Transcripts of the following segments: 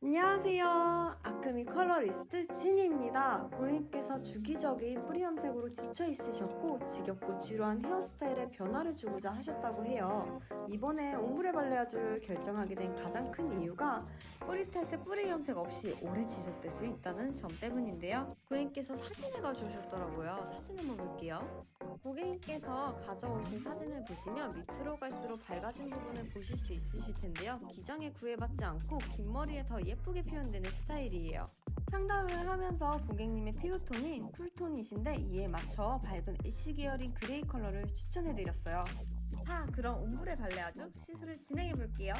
안녕하세요. 아크미 컬러리스트 진이입니다. 고객님께서 주기적인 뿌리 염색으로 지쳐 있으셨고 지겹고 지루한 헤어스타일에 변화를 주고자 하셨다고 해요. 이번에 옴브레 발레아주를 결정하게 된 가장 큰 이유가 뿌리 탈색 뿌리 염색 없이 오래 지속될 수 있다는 점 때문인데요. 고객님께서 사진을 가져오셨더라고요. 사진 한번 볼게요. 고객님께서 가져오신 사진을 보시면 밑으로 갈수록 밝아진 부분을 보실 수 있으실 텐데요. 기장에 구애받지 않고 긴 머리에 더 예쁘게 표현되는 스타일이에요. 상담을 하면서 고객님의 피부톤이 쿨톤이신데 이에 맞춰 밝은 애쉬 계열인 그레이 컬러를 추천해드렸어요. 자, 그럼 옴브레 발레 아주 시술을 진행해 볼게요.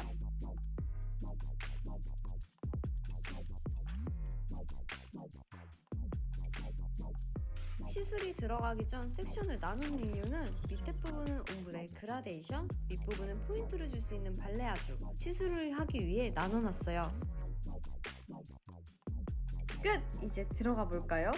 시술이 들어가기 전 섹션을 나누는 이유는 밑에 부분은 옴브레 그라데이션, 윗부분은 포인트를 줄 수 있는 발레 아주 시술을 하기 위해 나눠놨어요. 끝! 이제 들어가 볼까요?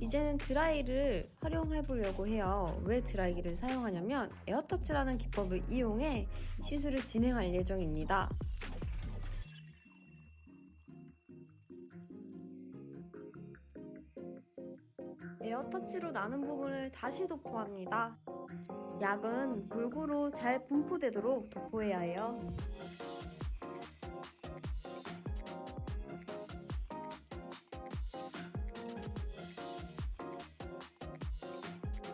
이제는 드라이를 활용해 보려고 해요. 왜 드라이기를 사용하냐면 에어터치라는 기법을 이용해 시술을 진행할 예정입니다. 에어터치로 나는 부분을 다시 도포합니다. 약은 골고루 잘 분포되도록 도포해야 해요.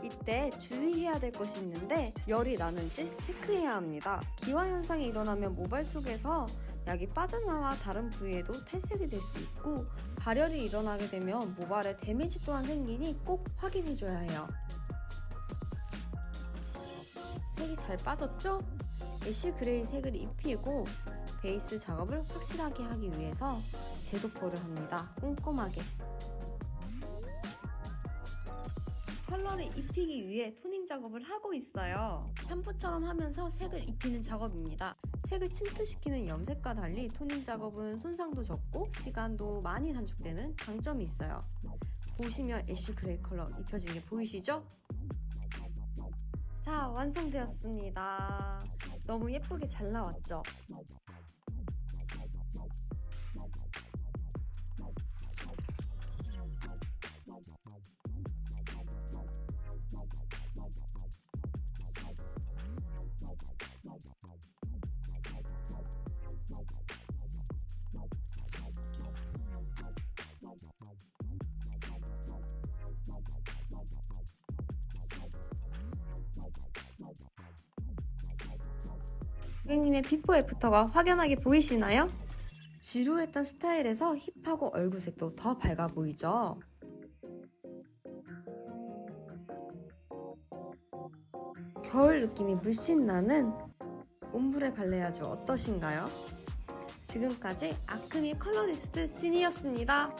이때 주의해야 될 것이 있는데 열이 나는지 체크해야 합니다. 기화 현상이 일어나면 모발 속에서 약이 빠져나와 다른 부위에도 탈색이 될 수 있고 발열이 일어나게 되면 모발에 데미지 또한 생기니 꼭 확인해줘야 해요. 색이 잘 빠졌죠? 애쉬 그레이 색을 입히고 베이스 작업을 확실하게 하기 위해서 재도포를 합니다. 꼼꼼하게. 컬러를 입히기 위해 토닝 작업을 하고 있어요. 샴푸처럼 하면서 색을 입히는 작업입니다. 색을 침투시키는 염색과 달리 토닝 작업은 손상도 적고 시간도 많이 단축되는 장점이 있어요. 보시면 애쉬 그레이 컬러 입혀진 게 보이시죠? 자, 완성되었습니다. 너무 예쁘게 잘 나왔죠? 고객님의 비포 애프터가 확연하게 보이시나요? 지루했던 스타일에서 힙하고 얼굴색도 더 밝아 보이죠? 겨울 느낌이 물씬 나는 옴브레 발레아주 어떠신가요? 지금까지 아크미 컬러리스트 진이었습니다.